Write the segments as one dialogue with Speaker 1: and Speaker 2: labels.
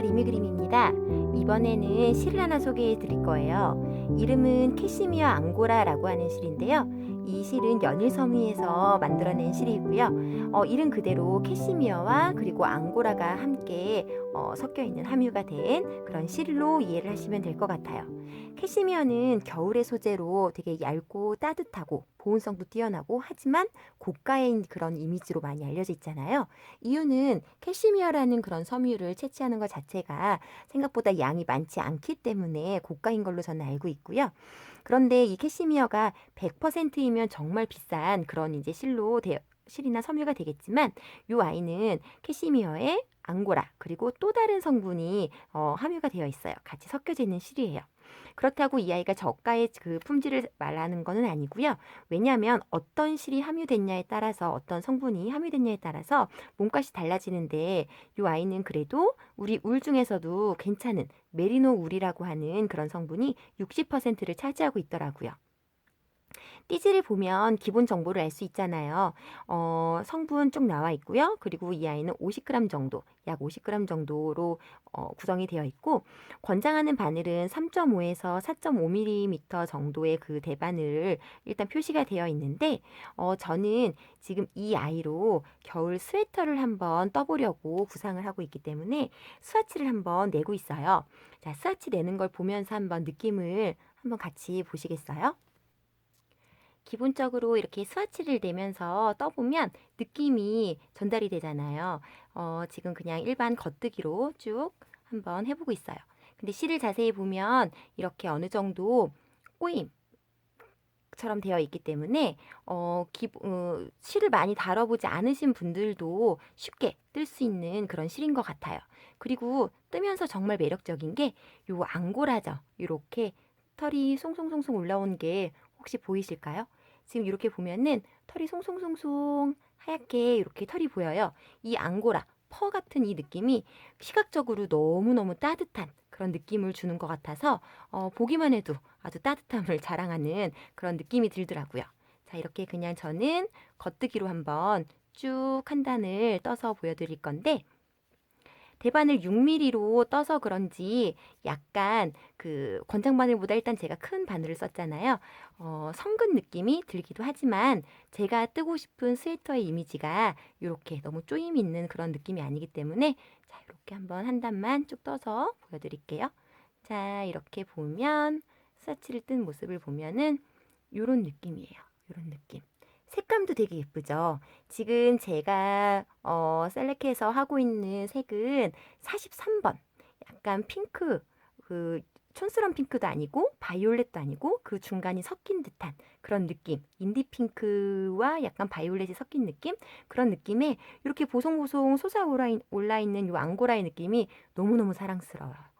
Speaker 1: 리미그림입니다. 이번에는 실을 하나 소개해 드릴 거예요. 이름은 캐시미어 앙고라라고 하는 실인데요. 이 실은 연일섬유에서 만들어낸 실이고요. 어, 이름 그대로 캐시미어와 그리고 앙고라가 함께 어, 섞여 있는 함유가 된 그런 실로 이해를 하시면 될 것 같아요. 캐시미어는 겨울의 소재로 되게 얇고 따뜻하고 보온성도 뛰어나고 하지만 고가인 그런 이미지로 많이 알려져 있잖아요. 이유는 캐시미어라는 그런 섬유를 채취하는 것 자체가 생각보다 양이 많지 않기 때문에 고가인 걸로 저는 알고 있고요. 그런데 이 캐시미어가 100% 이면 정말 비싼 그런 이제 실로 되어 실이나 섬유가 되겠지만 이 아이는 캐시미어에 앙고라 그리고 또 다른 성분이 어, 함유가 되어 있어요. 같이 섞여져 있는 실이에요. 그렇다고 이 아이가 저가의 그 품질을 말하는 것은 아니고요. 왜냐하면 어떤 실이 함유됐냐에 따라서 어떤 성분이 함유됐냐에 따라서 몸값이 달라지는데 이 아이는 그래도 우리 울 중에서도 괜찮은 메리노 울이라고 하는 그런 성분이 60%를 차지하고 있더라고요. 띠지를 보면 기본 정보를 알 수 있잖아요. 어, 성분 쭉 나와 있고요. 그리고 이 아이는 50g 정도, 약 50g 정도로 어, 구성이 되어 있고 권장하는 바늘은 3.5에서 4.5mm 정도의 그 대바늘 일단 표시가 되어 있는데 어, 저는 지금 이 아이로 겨울 스웨터를 한번 떠보려고 구상을 하고 있기 때문에 스와치를 한번 내고 있어요. 자, 스와치 내는 걸 보면서 한번 느낌을 한번 같이 보시겠어요? 기본적으로 이렇게 스와치를 내면서 떠보면 느낌이 전달이 되잖아요. 어, 지금 그냥 일반 겉뜨기로 쭉 한번 해보고 있어요. 근데 실을 자세히 보면 이렇게 어느 정도 꼬임, 처럼 되어 있기 때문에 어, 기, 어, 실을 많이 다뤄보지 않으신 분들도 쉽게 뜰 수 있는 그런 실인 것 같아요. 그리고 뜨면서 정말 매력적인 게 요 앙고라죠. 이렇게 털이 송송송송 올라온 게 혹시 보이실까요? 지금 이렇게 보면은 털이 송송송송 하얗게 이렇게 털이 보여요. 이 앙고라, 퍼 같은 이 느낌이 시각적으로 너무너무 따뜻한 그런 느낌을 주는 것 같아서 어, 보기만 해도 아주 따뜻함을 자랑하는 그런 느낌이 들더라고요. 자, 이렇게 그냥 저는 겉뜨기로 한번 쭉 한 단을 떠서 보여드릴 건데 대바늘 6mm로 떠서 그런지 약간 그 권장 바늘보다 일단 제가 큰 바늘을 썼잖아요. 어, 성근 느낌이 들기도 하지만 제가 뜨고 싶은 스웨터의 이미지가 이렇게 너무 쪼임 있는 그런 느낌이 아니기 때문에 자, 이렇게 한번 한 단만 쭉 떠서 보여드릴게요. 자, 이렇게 보면 스와치를 뜬 모습을 보면은 이런 느낌이에요. 이런 느낌. 색감도 되게 예쁘죠. 지금 제가 어, 셀렉해서 하고 있는 색은 43번. 약간 핑크, 그 촌스러운 핑크도 아니고 바이올렛도 아니고 그 중간이 섞인 듯한 그런 느낌. 인디 핑크와 약간 바이올렛이 섞인 느낌? 그런 느낌에 이렇게 보송보송 솟아올라 있는 이 앙고라의 느낌이 너무너무 사랑스러워요.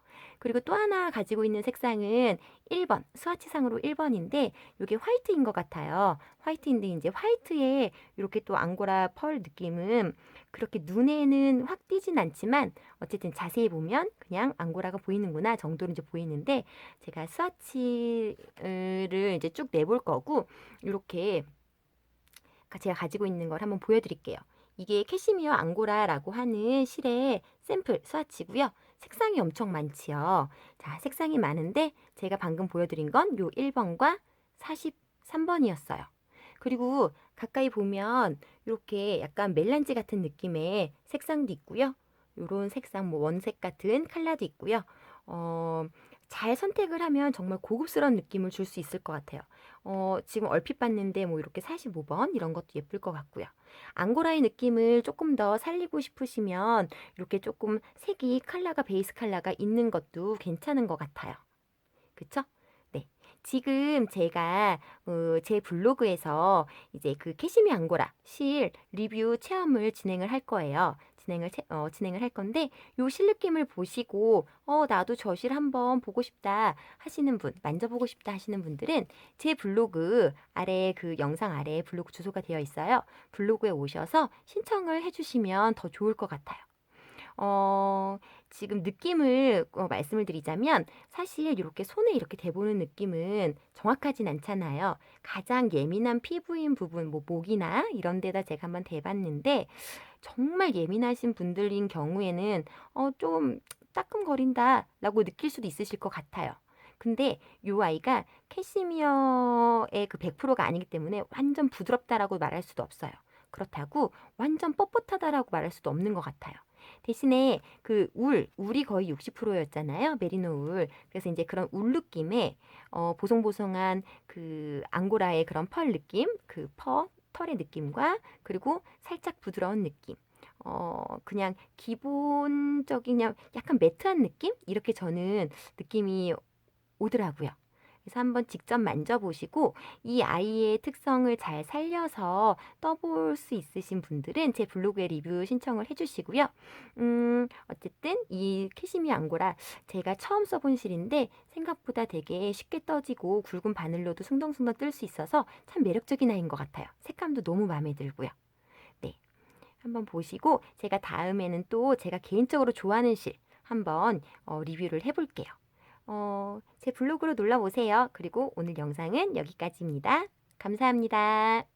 Speaker 1: 그리고 또 하나 가지고 있는 색상은 1번, 스와치상으로 1번인데 이게 화이트인 것 같아요. 화이트인데 이제 화이트에 이렇게 또 앙고라 펄 느낌은 그렇게 눈에는 확 띄진 않지만 어쨌든 자세히 보면 그냥 앙고라가 보이는구나 정도로 이제 보이는데 제가 스와치를 이제 쭉 내볼 거고 이렇게 제가 가지고 있는 걸 한번 보여드릴게요. 이게 캐시미어 앙고라라고 하는 실의 샘플 스와치고요. 색상이 엄청 많지요. 자, 색상이 많은데 제가 방금 보여드린 건 요 1번과 43번이었어요. 그리고 가까이 보면 이렇게 약간 멜란지 같은 느낌의 색상도 있고요. 요런 색상, 뭐 원색 같은 컬러도 있고요. 어, 잘 선택을 하면 정말 고급스러운 느낌을 줄 수 있을 것 같아요. 어, 지금 얼핏 봤는데 뭐 이렇게 45번 이런 것도 예쁠 것 같고요. 앙고라의 느낌을 조금 더 살리고 싶으시면 이렇게 조금 색이 컬러가 베이스 컬러가 있는 것도 괜찮은 것 같아요. 그쵸? 네. 지금 제가 어, 제 블로그에서 이제 그 캐시미 앙고라 실 리뷰 체험을 진행을 할 거예요. 진행을 어, 진행을 할 건데 요 실 느낌을 보시고 어 나도 저 실 한번 보고 싶다 하시는 분 만져보고 싶다 하시는 분들은 제 블로그 아래 그 영상 아래에 블로그 주소가 되어 있어요. 블로그에 오셔서 신청을 해주시면 더 좋을 것 같아요. 어, 지금 느낌을 어, 말씀을 드리자면 사실 이렇게 손에 이렇게 대보는 느낌은 정확하진 않잖아요. 가장 예민한 피부인 부분, 뭐 목이나 이런 데다 제가 한번 대봤는데 정말 예민하신 분들인 경우에는 어, 좀 따끔거린다라고 느낄 수도 있으실 것 같아요. 근데 요 아이가 캐시미어의 그 100%가 아니기 때문에 완전 부드럽다라고 말할 수도 없어요. 그렇다고 완전 뻣뻣하다라고 말할 수도 없는 것 같아요. 대신에 그 울, 울이 거의 60%였잖아요. 메리노 울. 그래서 이제 그런 울 느낌의 어, 보송보송한 그 앙고라의 그런 펄 느낌, 그 퍼, 털의 느낌과 그리고 살짝 부드러운 느낌. 어, 그냥 기본적인 약간 매트한 느낌? 이렇게 저는 느낌이 오더라고요. 그래서 한번 직접 만져보시고 이 아이의 특성을 잘 살려서 떠볼 수 있으신 분들은 제 블로그에 리뷰 신청을 해주시고요. 음, 어쨌든 이 캐시미어 앙고라 제가 처음 써본 실인데 생각보다 되게 쉽게 떠지고 굵은 바늘로도 숭덩숭덩 뜰 수 있어서 참 매력적인 아이인 것 같아요. 색감도 너무 마음에 들고요. 네. 한번 보시고 제가 다음에는 또 제가 개인적으로 좋아하는 실 한번 어, 리뷰를 해볼게요. 어, 제 블로그로 놀러 오세요. 그리고 오늘 영상은 여기까지입니다. 감사합니다.